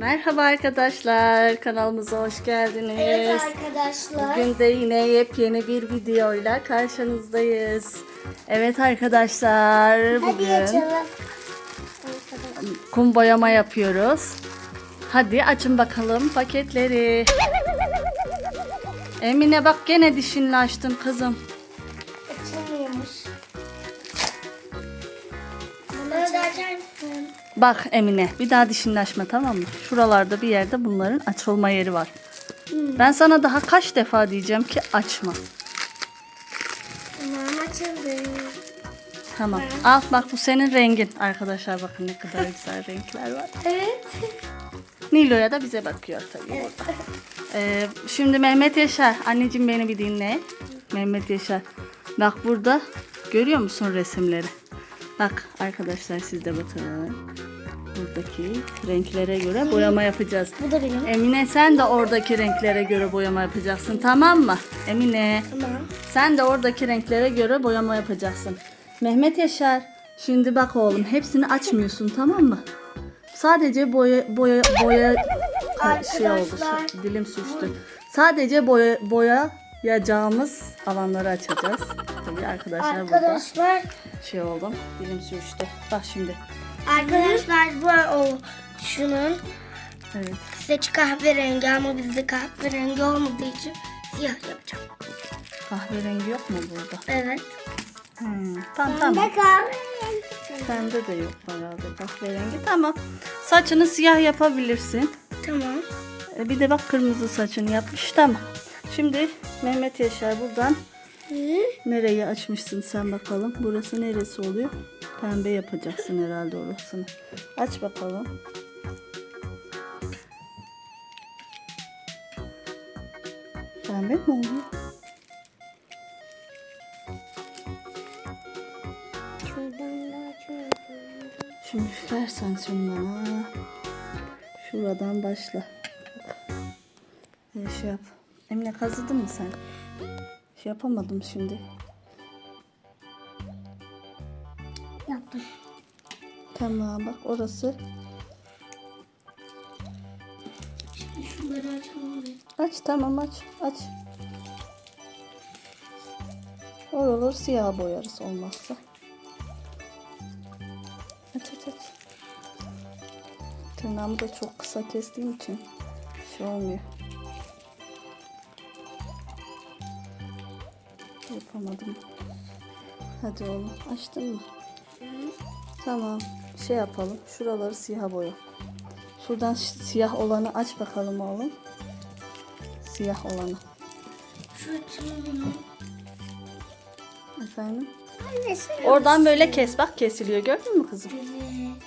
Merhaba arkadaşlar, kanalımıza hoş geldiniz. Evet arkadaşlar. Bugün de yine yepyeni bir videoyla karşınızdayız. Evet arkadaşlar, Hadi bugün açalım. kum boyama yapıyoruz. Hadi açın bakalım paketleri. Emine bak gene dişinle açtın kızım. Bak Emine bir daha açma tamam mı? Şuralarda bir yerde bunların açılma yeri var. Ben sana daha kaç defa diyeceğim ki açma. Tamam açıldı. Tamam. Al bak bu senin rengin. Arkadaşlar bakın ne kadar güzel renkler var. Evet. Nilo'ya da bize bakıyor tabii orada. Ee, şimdi Mehmet Yaşar. Anneciğim beni bir dinle. Mehmet Yaşar. Bak burada görüyor musun resimleri? Bak arkadaşlar siz de bakın. Buradaki renklere göre boyama yapacağız. Bu da benim. Emine sen de oradaki renklere göre boyama yapacaksın tamam mı? Emine. Tamam. Sen de oradaki renklere göre boyama yapacaksın. Mehmet Yaşar, şimdi bak oğlum hepsini açmıyorsun tamam mı? Sadece boya boya boya şey oldu. Dilim sürçtü. Sadece boya boyayacağımız alanları açacağız. Tabii arkadaşlar burada Arkadaşlar. şey oldum. Dilim sürçtü. Bak şimdi. Arkadaşlar bu o şunun Evet. saç kahverengi ama bizde kahverengi olmadığı için siyah yapacağım. Kahverengi yok mu burada? Evet. Hmm, tamam tamam. kahverengi. Sende de yok herhalde kahverengi. Tamam. Saçını siyah yapabilirsin. Tamam. E, Bir de bak kırmızı saçını yapmış. Tamam. Şimdi Mehmet Yaşar buradan Hı? nereyi açmışsın sen bakalım. Burası neresi oluyor? Pembe yapacaksın herhalde orasını. Aç bakalım. Pembe mi oluyor? Şimdi versen şunu bana. Şuradan başla. Bak. Böyle şey yap. Emine kazıdın mı sen? Şey yapamadım şimdi. Yaptım. Tamam bak orası. Şimdi şunları açalım. Aç tamam aç aç. Oraları siyah boyarız olmazsa. Aç aç aç. Tırnağımı da çok kısa kestiğim için şey olmuyor. Yapamadım. Hadi oğlum açtın mı? Tamam şey yapalım. Şuraları siyah boya. Şuradan siyah olanı aç bakalım oğlum. Siyah olanı. Şu. Efendim? Anne. Oradan böyle kes bak kesiliyor gördün mü kızım? Evet.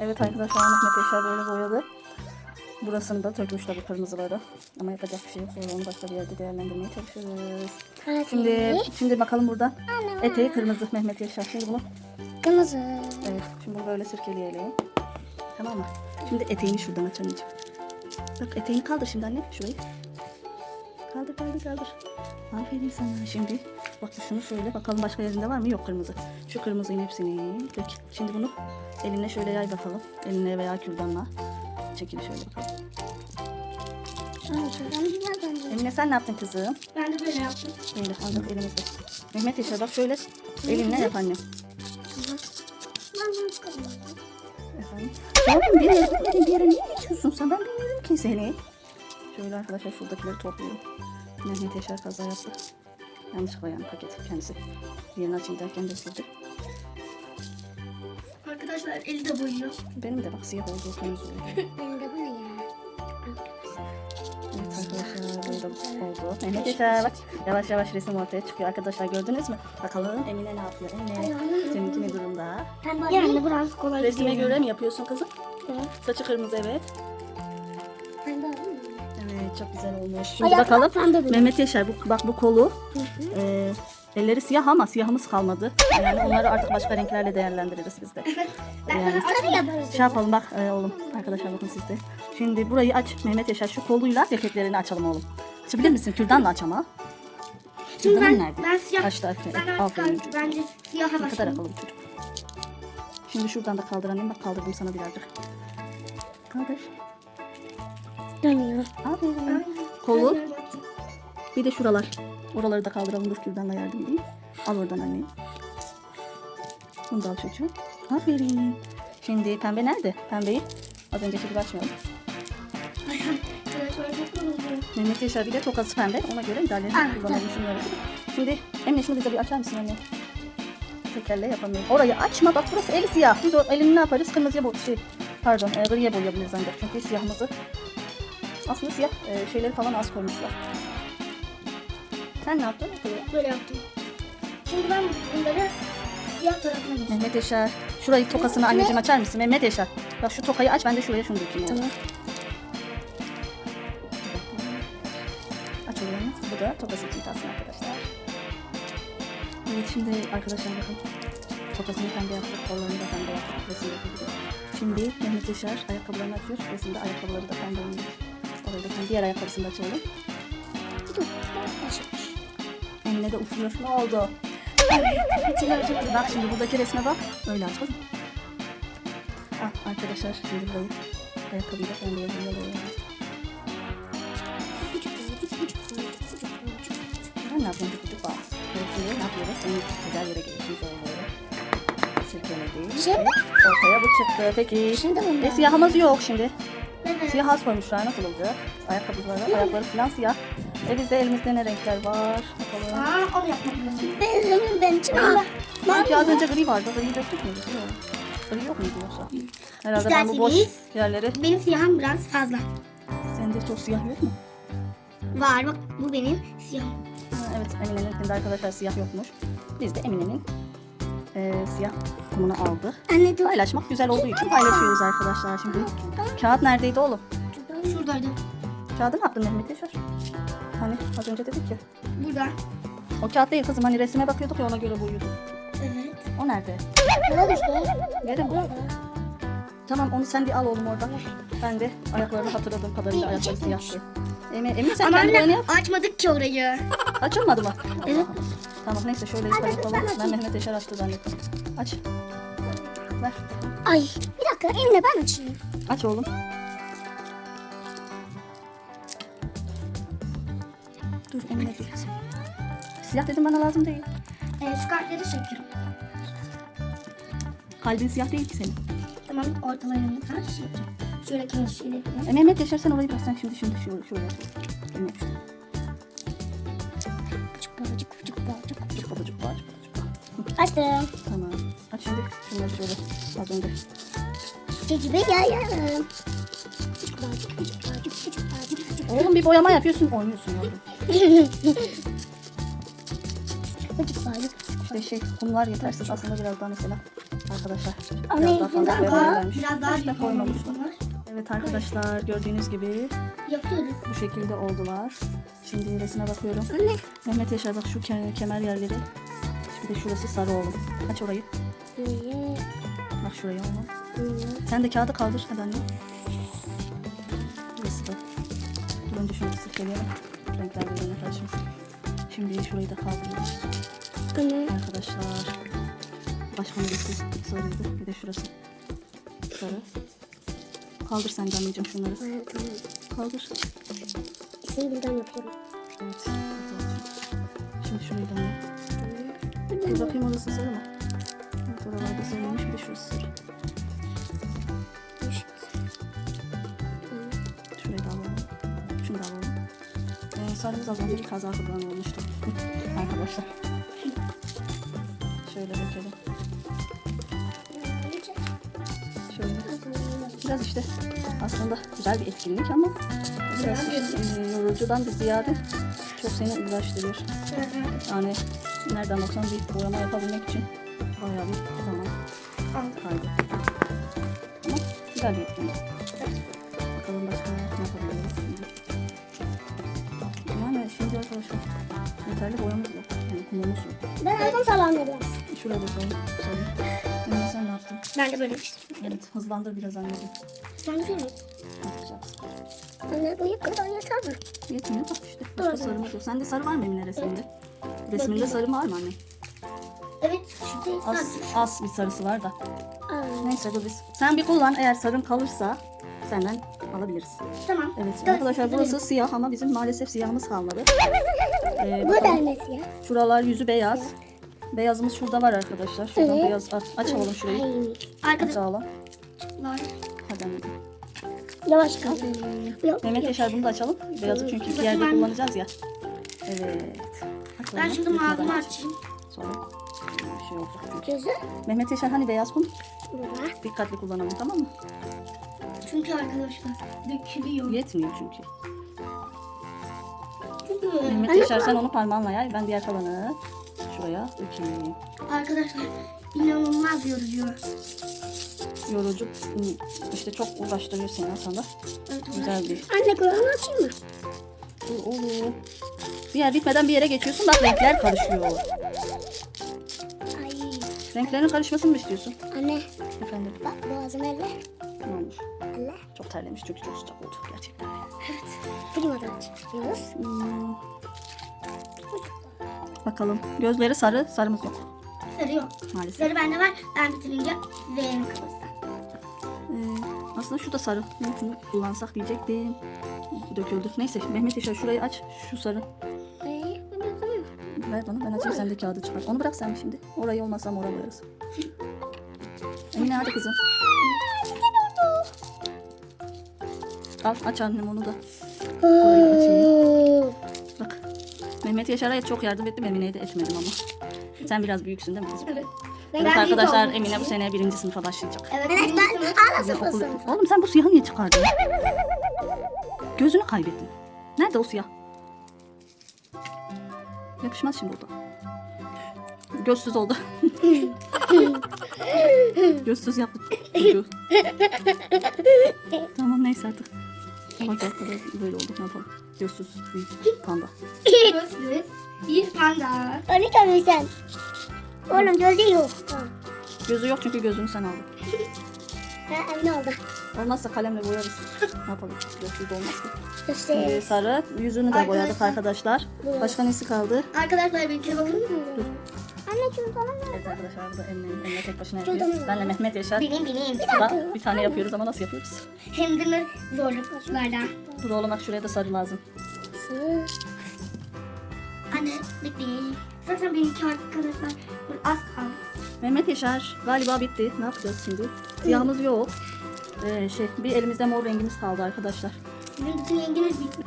Evet arkadaşlar Mehmet Yaşar böyle boyadı. Burasını da tökmüş tabii kırmızıları. Ama yapacak bir şey yok. Sonra onu başka bir yerde değerlendirmeye çalışırız. Hadi. Şimdi şimdi bakalım buradan. Eteği kırmızı Mehmet Yaşar. Şimdi bunu Kırmızı. evet şimdi bunu böyle sirkeleyelim. Tamam mı? Şimdi eteğini şuradan aç anneciğim. Bak eteğini kaldır şimdi anne şurayı. Kaldır kaldır kaldır. Aferin sana. Şimdi bak şunu şöyle bakalım başka yerinde var mı? Yok kırmızı. Şu kırmızının hepsini dök. Şimdi bunu elinle şöyle yay bakalım. Elinle veya kürdanla. Çekil şöyle bakalım. Emine sen ne yaptın kızım? Ben de böyle yaptım. Böyle aldık elimizde. Mehmet Yaşar bak şöyle elinle yap annem. Efendim? Yavrum bir yere gitmedin bir yere niye geçiyorsun sen? Ben bilmiyorum ki seni. Şöyle arkadaşlar şuradakileri topluyorum. Mehmet Yaşar kaza yaptı. Yanlışlıkla yani paket kendisi. Yerini açayım derken düşürdü. Arkadaşlar eli de boyuyor. Benim de bak siyah kırmızı oluyor. Benim de bu ne ya? Evet arkadaşlar böyle oldu. Mehmet Yaşar bak yavaş yavaş resim ortaya çıkıyor arkadaşlar gördünüz mü? Bakalım Emine ne yapıyor? Emine seninki ne durumda? Yani biraz kolay Resime gidiyor. göre mi yapıyorsun kızım? Evet. Saçı kırmızı evet. Evet çok güzel olmuş. Şimdi Ayaklar bakalım benim. Mehmet Yaşar bu, bak bu kolu e, elleri siyah ama siyahımız kalmadı. Yani onları artık başka renklerle değerlendiririz biz de. Yani Açarı yaparız. şey yapalım bak e, oğlum arkadaşlar bakın siz de. Şimdi burayı aç Mehmet Yaşar şu koluyla eteklerini açalım oğlum. Açabilir misin? Kürdanla aç ama. Şimdi ben, nerede? ben siyah. Açtı arkaya. Ben Aferin. bence siyaha Ne kadar akıllı bir çocuk. Şimdi şuradan da kaldır annem bak kaldırdım sana birazcık. Kaldır. dönüyor. Aferin. Kolu. Bir de şuralar. Oraları da kaldıralım. Dur Kürdan'la yardım edeyim. Al oradan anne. Bunu da al çocuğum. Aferin. Şimdi pembe nerede? Pembeyi az önceki gibi açmayalım. Mehmet Yaşar bir de tokası pembe. Ona göre müdahale Ah, kullanalım şunları. Şimdi Emine şunu bize bir açar mısın anne? Tekerle yapamıyorum. Orayı açma. Bak burası eli siyah. Biz o elini ne yaparız? Kırmızıya boy şey, pardon e, griye boyayabiliriz ancak. Çünkü siyahımızı aslında siyah e, şeyleri falan az koymuşlar. Sen ne yaptın? Böyle yaptım. Şimdi ben bunları siyah tarafına geçeceğim. Mehmet Yaşar. Şurayı tokasını anneciğim açar mısın? Mehmet Yaşar. Bak şu tokayı aç ben de şuraya şunu dökeyim. Tamam. Aç oranı. Bu da tokası için kalsın arkadaşlar. Evet şimdi arkadaşlar bakın. Tokasını pembe yaptık. Kollarını da pembe yaptık. Resimdeki gibi. Şimdi Mehmet Yaşar ayakkabılarını açıyor. Resimde ayakkabıları da pembe olmuş. Orayı da şimdi diğer ayakkabısını da açalım. Emine de ufuyor. Ne oldu? Bak şimdi buradaki resme bak. Öyle aç kızım. Ah arkadaşlar şimdi burayı ayakkabıyı da pembeye boyayalım. Ben ne yapıyorum küçük bak. Şimdi ne yapıyoruz? Senin güzel yere geliyorsun böyle. Sirkeledik. Şimdi? Ortaya bu çıktı. Peki. Şimdi bunu Ve siyahımız yok şimdi. Siyah az koymuşlar. Nasıl olacak? Ayakkabıları, ayakları falan siyah. Ve bizde elimizde ne renkler var? Bakalım. Aa, onu yapmak lazım. Benim, benim için öyle. Sanki az önce gri vardı. Griyi döktük mü? Yok. Gri yok muydu yoksa? Herhalde ben bu boş İsterseniz- yerleri... Benim siyahım biraz fazla. Sende çok siyah yok mu? Var bak bu benim siyahım. Ha, evet Emine'nin arkadaşlar siyah yokmuş. Biz de Emine'nin eee siyah kumunu aldık. Anne dur. Paylaşmak güzel olduğu için paylaşıyoruz arkadaşlar şimdi. Kağıt neredeydi oğlum? Şuradaydı. Kağıdı ne yaptın Mehmet Yaşar? Hani az önce dedik ya. Burada. O kağıt değil kızım hani resime bakıyorduk ya ona göre boyuyorduk. Evet. O nerede? Burada işte. Nerede bu? Tamam onu sen bir al oğlum oradan. Ben de ayaklarını hatırladığım kadarıyla ayakları siyahtı. Emin, emin sen Ama kendi boyanı anne yap. açmadık ki orayı. Açılmadı mı? Evet. Tamam neyse şöyle yukarı yapalım. Ben Mehmet Yaşar açtı zannettim. Aç. Ver. Ay bir dakika elimle ben açayım. Aç oğlum. Dur Emine değil. Siyah dedim bana lazım değil. Ee, şu kartları çekiyorum. Kalbin siyah değil ki senin. Tamam ortalarını şey yapacağım. Şöyle kendi şeyleri. E, Mehmet Yaşar sen orayı bırak sen şimdi şimdi şuraya otur. Emine işte. Küçük babacık küçük babacık. Çık babacık babacık. Açtım. Tamam. Aç şimdi şunları şöyle az önce. Küçük babacık küçük babacık küçük babacık küçük. Oğlum bir boyama yapıyorsun oynuyorsun yavrum. Küçük babacık. İşte şey kumlar yetersiz aslında biraz daha mesela arkadaşlar. Ama Biraz daha fazla biraz daha büyük koymamışlar. Evet arkadaşlar gördüğünüz gibi Yapıyoruz. bu şekilde oldular. Şimdi resme bakıyorum. Anne. Mehmet Yaşar bak şu ke- kemer yerleri. Bir de şurası sarı oğlum. Aç orayı. Niye? Bak şurayı oğlum. Sen de kağıdı kaldır hadi anne. Burası da. Dur önce şunu bir sirkeleyelim. Renkler birbirine karışmasın. Şimdi şurayı da kaldırıyoruz. Anne. Arkadaşlar. Başka neresi sarıydı. Bir de şurası. Sarı. Kaldır sen de anneciğim şunları. Kaldır. İkisini birden yapıyorum. Evet. Şimdi şurayı da anne. Bir bakayım orası sarı mı? Evet oralarda sarıymış. Bir de şurası sarı. Şurayı da alalım. Şunu da alalım. Sarımız az önce bir kaza olmuştu. Arkadaşlar. Şöyle dökelim. Şöyle. Biraz işte aslında güzel bir etkinlik ama biraz işte, e, yorucudan bir ziyade çok seni uğraştırıyor. Yani nereden baksan bir boyama yapabilmek için bayağı bir zaman kaybı. Ama güzel bir etkinlik. Şimdi arkadaşlar yeterli boyamız yok. Yani kumumuz yok. Ben aldım salonda biraz. Şurada koyayım. Şöyle. Emre sen ne yaptın? Ben de böyle şey. Evet hızlandır biraz anneciğim. De mi? Yapacağız. Anne bu kadar yeter mi? Yetmiyor bak işte. Başka sarımız yok. Sende sarı var mı Emine resminde? Resminde sarı var mı anne? Evet. Az, az bir sarısı var da. Neyse dur biz. Sen bir kullan eğer sarın kalırsa senden alabiliriz. Tamam. Evet Dur, arkadaşlar burası siyah ama bizim maalesef siyahımız kalmadı. Ee, Bu da nesi ya? Şuralar yüzü beyaz. Beyazımız şurada var arkadaşlar. Şuradan Evet. beyaz aç, açalım şurayı. Arkadaşlar. Açalım. Hadi anneciğim. Yavaş kal. Mehmet. Yaşar bunu da açalım. Beyazı çünkü bir yerde kullanacağız ya. Evet. Aç Ben şimdi mavimi aç. açayım. Sonra bir şey olacak çünkü. Mehmet Yaşar hani beyaz kum? Dikkatli kullanalım tamam mı? Çünkü arkadaşlar dökülüyor. Yetmiyor çünkü. Mehmet Anne, Yaşar sen onu parmağınla yay. Ben diğer kalanı şuraya dökeyim. Arkadaşlar inanılmaz yorucu. Yorucu işte çok uğraştırıyor seni aslında. Evet, Güzel bir Anne kulağını açayım mı? Dur oğlum. Bir yer bitmeden bir yere geçiyorsun. Bak renkler karışıyor. Ay. Renklerin karışmasını mı istiyorsun? Anne Efendim bak boğazım elle. Ne olmuş? Elle. Çok terlemiş çünkü çok sıcak oldu gerçekten. Primadan açıyoruz. Hmm. Bakalım. Gözleri sarı. Sarımız yok Sarı yok. maalesef. Sarı bende var. Ben bitirince verelim kalırsa. Ee, aslında şu da sarı. Bunu kullansak diyecektim. Döküldü. Neyse Mehmet Yaşar şurayı aç. Şu sarı. Bakamıyorum. Ver bana ben açayım sen de kağıdı çıkar. Onu bırak sen şimdi. Orayı olmazsa mora boyarız. Emine hadi kızım. Al aç annem onu da. Açayım. Bak. Mehmet Yaşar'a çok yardım ettim. Emine'ye de etmedim ama. Sen biraz büyüksün değil mi kızım? Evet. Evet Ben arkadaşlar büyük Emine bu sene birinci sınıfa başlayacak. Evet ben hala sıfır sınıf. Oğlum sen bu siyahı niye çıkardın? Gözünü kaybettin. Nerede o siyah? Yapışmaz şimdi o da. Gözsüz oldu. Gözsüz çocuğu. tamam neyse artık. Bak arkadaşlar böyle oldu ne yapalım. Gözsüz bir panda. Gözlü bir panda. Tabii sen. Oğlum gözü yok. Gözü yok çünkü gözünü sen aldın. Ben emin oldum. Olmazsa kalemle boyarız. ne yapalım? Gözsüz de olmaz ki. Ee, sarı. Yüzünü de boyadık Arkadaşlar. arkadaşlar. Başka nesi kaldı? Arkadaşlar benimkine bakın mı? Anne ver. Evet arkadaşlar bu da Emine'nin eline tek başına yapıyor. Benle Mehmet Yaşar. Benim benim. Da bir tane yapıyoruz ama nasıl yapıyoruz? Hem de zorluklardan. Dur oğlum bak şuraya da sarı lazım. Anne bekleyin. Zaten benimki arkadaşlar az kaldı. Mehmet Yaşar galiba bitti. Ne yapacağız şimdi? Siyahımız yok. Ee, şey bir elimizde mor rengimiz kaldı arkadaşlar. Sizin bütün yengeniz bitmiş.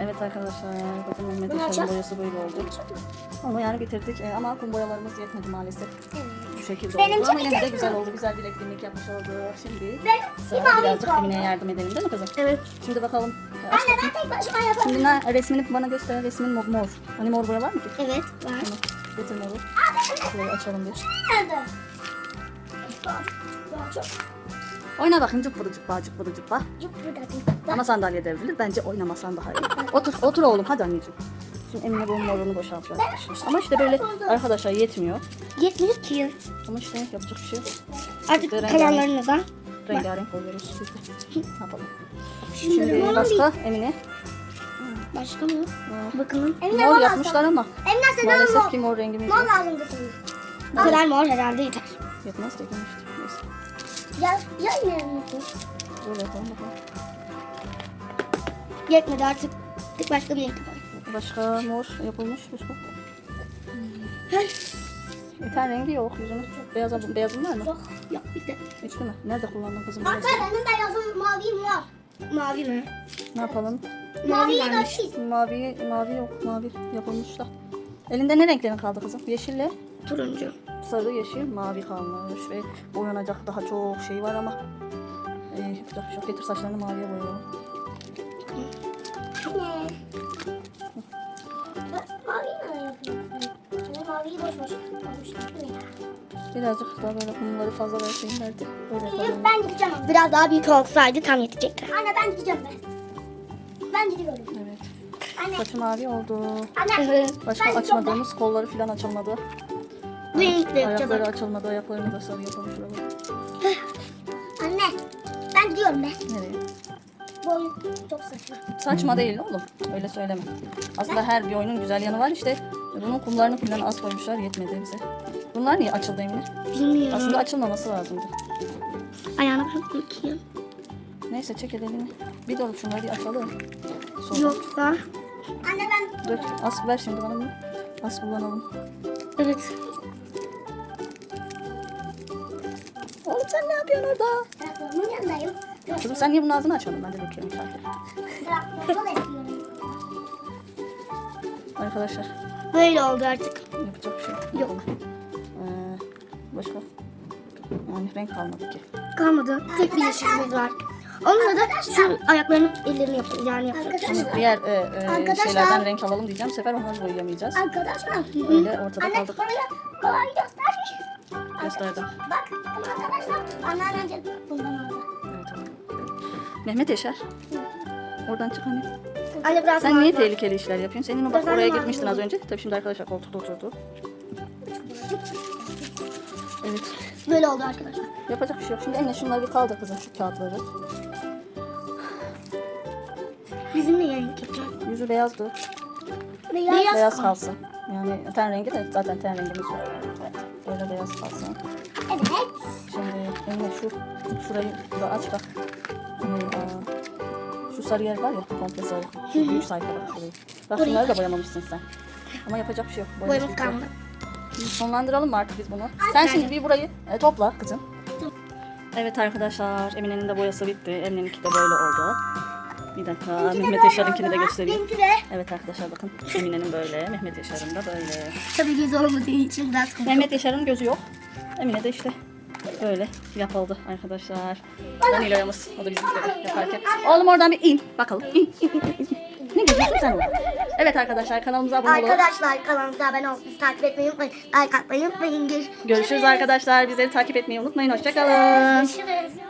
Evet arkadaşlar bakın Mehmet Yaşar'ın boyası böyle oldu. Onu yani bitirdik Ee, ama kum boyalarımız yetmedi maalesef. Bu şekilde Benim oldu ama yine de güzel güzel oldu. Güzel bir etkinlik yapmış olduk. Şimdi Ben sıra mavi birazcık kaldı. Emine'ye yardım edelim değil mi kızım? Evet. Şimdi bakalım. Aç Anne bakayım. ben tek başıma. Şimdi ne, resmini bana göster. Resmin mor. mor. Hani mor boya var mı ki? Evet var. Tamam. Getir moru. Şurayı açalım bir. Nerede? Çok Oyna bakayım cıppıdı cıppa cıppıdı cıppa. yıpradım. Ama sandalye devrilir. Bence oynamasan daha iyi. Otur, otur oğlum hadi anneciğim. Şimdi Emine bunun morunu boşaltıyor arkadaşlar. Ama işte böyle arkadaşlar yetmiyor. Yetmiyor ki. Ama işte yapacak bir şey yok. Artık kalanlarını da. Rengarenk de. Ne yapalım? Şimdi, Şimdi mor başka Emine. Başka mı? Bakalım. Mor yapmışlar ama Emine sen maalesef ki mor rengimiz yok. lazımdı sana. Bu kadar mor herhalde yeter. Yetmez de işte. Ya ne mutlu. Böyle yapalım bakalım. Yetmedi artık. Tık başka bir renk var. Başka mor yapılmış başka. Bir tane rengi yok yüzünün. Beyaz, beyazın var mı? Yok. Yok bitti. Hiç değil mi? Nerede kullandın kızım? Beyazı? benim beyazım mavim var. Mavi mi? Ne yapalım? Mavi varmış. Mavi, mavi yok. Mavi yapılmış da. Elinde ne renklerin kaldı kızım? Yeşille, Turuncu. sarı, yeşil, mavi kalmış ve boyanacak daha çok şey var ama. Ee, yapacak bir şey yok. Getir saçlarını maviye boyayalım. Anne. Bak, Mavi ne yapıyorsun? Anne maviyi boş. Birazcık daha böyle kumları fazla verseydin derdi. Böyle Yok ben gideceğim. Biraz daha büyük olsaydı tam yetecekti. Anne ben gideceğim ben. Ben gidiyorum. Evet. Anne. Saçı mavi oldu. Anne. Evet. Başka açmadığımız kolları falan açılmadı. Bu renkle yapacağız. Ayakları açılmadı. Ayaklarını da sarı yapalım. Şuraya bak. Anne. Ben gidiyorum ben. Nereye? Bu oyun çok saçma. Saçma değil oğlum. Öyle söyleme. Aslında her bir oyunun güzel yanı var işte. Bunun kumlarını falan az koymuşlar yetmedi bize. Bunlar niye açıldı Emine? Bilmiyorum. Aslında açılmaması lazımdı. Ayağına bak bakayım. Neyse çek elini. Bir de şunları bir açalım. Sonra. Yoksa. Anne ben. Dök. As ver şimdi bana bunu. As kullanalım. Evet. Sen ne yapıyorsun orada? Traktörümün yanındayım. Kızım sen niye bunun ağzını açmadın? Ben de. Traktörü bekliyorum. Arkadaşlar Böyle oldu artık. yapacak bir şey yok. Yok. Ee, başka? Yani renk kalmadı ki. Kalmadı. Tek bir yeşilimiz var. Onunla da şu ayaklarını ellerini yapacağız. Yani yapacağız. Şimdi diğer e, e, Arkadaşlar. şeylerden renk alalım diyeceğim. Bu sefer onları boyayamayacağız. Arkadaşlar. Öyle ortada Anne kaldık. bana kolay göster. Gösterdim. Bak arkadaşlar. Anneannem bundan aldı. Evet, tamam. Mehmet Yaşar. Oradan çık hani. Anne biraz Sen niye var. tehlikeli işler yapıyorsun? Senin o bak oraya var gitmiştin az önce. Tabii şimdi arkadaşlar koltukta oturdu. Evet. Böyle oldu arkadaşlar. Yapacak bir şey yok. Şimdi Emine şunları bir kaldır kızım şu kağıtları. Bizim de renk yapacağız. Yüzü beyazdı. Beyaz, Beyaz kalsın. Yani ten rengi de zaten ten rengimiz yok. Evet. Böyle beyaz kalsın. Evet. Emine şu şurayı da aç bak. Şimdi, aa, şu sarı yer var ya komple sarı. Şu büyük sayfa bak şurayı. Bak Orayı şunları da aç. boyamamışsın sen. Ama yapacak bir şey yok. Boyamız kalmadı. Şimdi sonlandıralım mı artık biz bunu? Sen şimdi bir burayı e, topla kızım. Evet arkadaşlar Emine'nin de boyası bitti. Emine'ninki de böyle oldu. Bir dakika Mehmet Yaşar'ınkini de göstereyim. Benimki de. Evet arkadaşlar bakın Emine'nin böyle, Mehmet Yaşar'ın da böyle. Tabii göz olmadığı için biraz. Mehmet Yaşar'ın gözü yok. Emine de işte böyle yapıldı arkadaşlar. Danilo'yamız. O da bizim gibi yaparken. Oğlum oradan bir in bakalım. İn, in, in, in. Ne geziyorsun sen orada? Evet arkadaşlar kanalımıza abone olun. Arkadaşlar kanalımıza abone bizi takip etmeyi unutmayın. Like atmayı unutmayın. Görüşürüz arkadaşlar. Bizleri takip etmeyi unutmayın. Hoşçakalın. Görüşürüz.